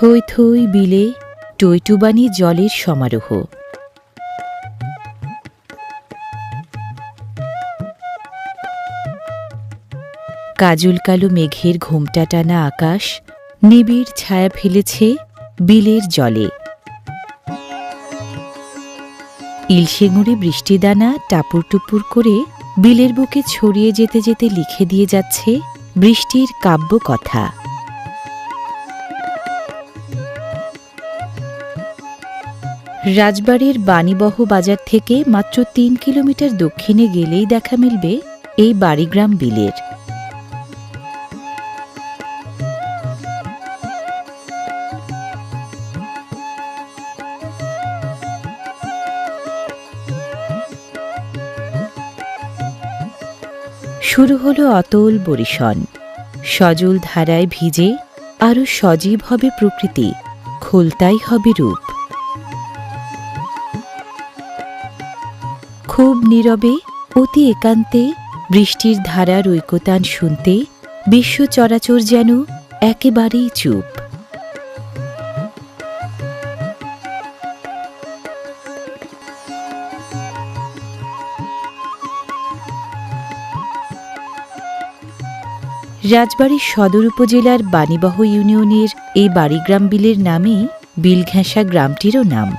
থই থই বিলে টইটুবানি জলের সমারোহ। কাজল কালো মেঘের ঘোমটা টানা আকাশ, নিবিড় ছায়া ফেলেছে বিলের জলে। ইলশেঙুড়ে বৃষ্টিদানা টাপুর টুপুর করে বিলের বুকে ছড়িয়ে যেতে যেতে লিখে দিয়ে যাচ্ছে বৃষ্টির কাব্য কথা রাজবাড়ির বাণীবহ বাজার থেকে মাত্র তিন কিলোমিটার দক্ষিণে গেলেই দেখা মিলবে এই বাড়িগ্রাম বিলের। শুরু হলো অতল বরিশন। সজল ধারায় ভিজে আরও সজীব হবে প্রকৃতি, খোলতাই হবে রূপ। খুব নীরবে, অতি একান্তে বৃষ্টির ধারার ঐকতান শুনতে বিশ্ব চরাচর যেন একেবারেই চুপ। রাজবাড়ির সদর উপজেলার বাণীবহ ইউনিয়নের এই বাড়িগ্রাম বিলের নামে বিলঘেঁষা গ্রামটিরও নাম।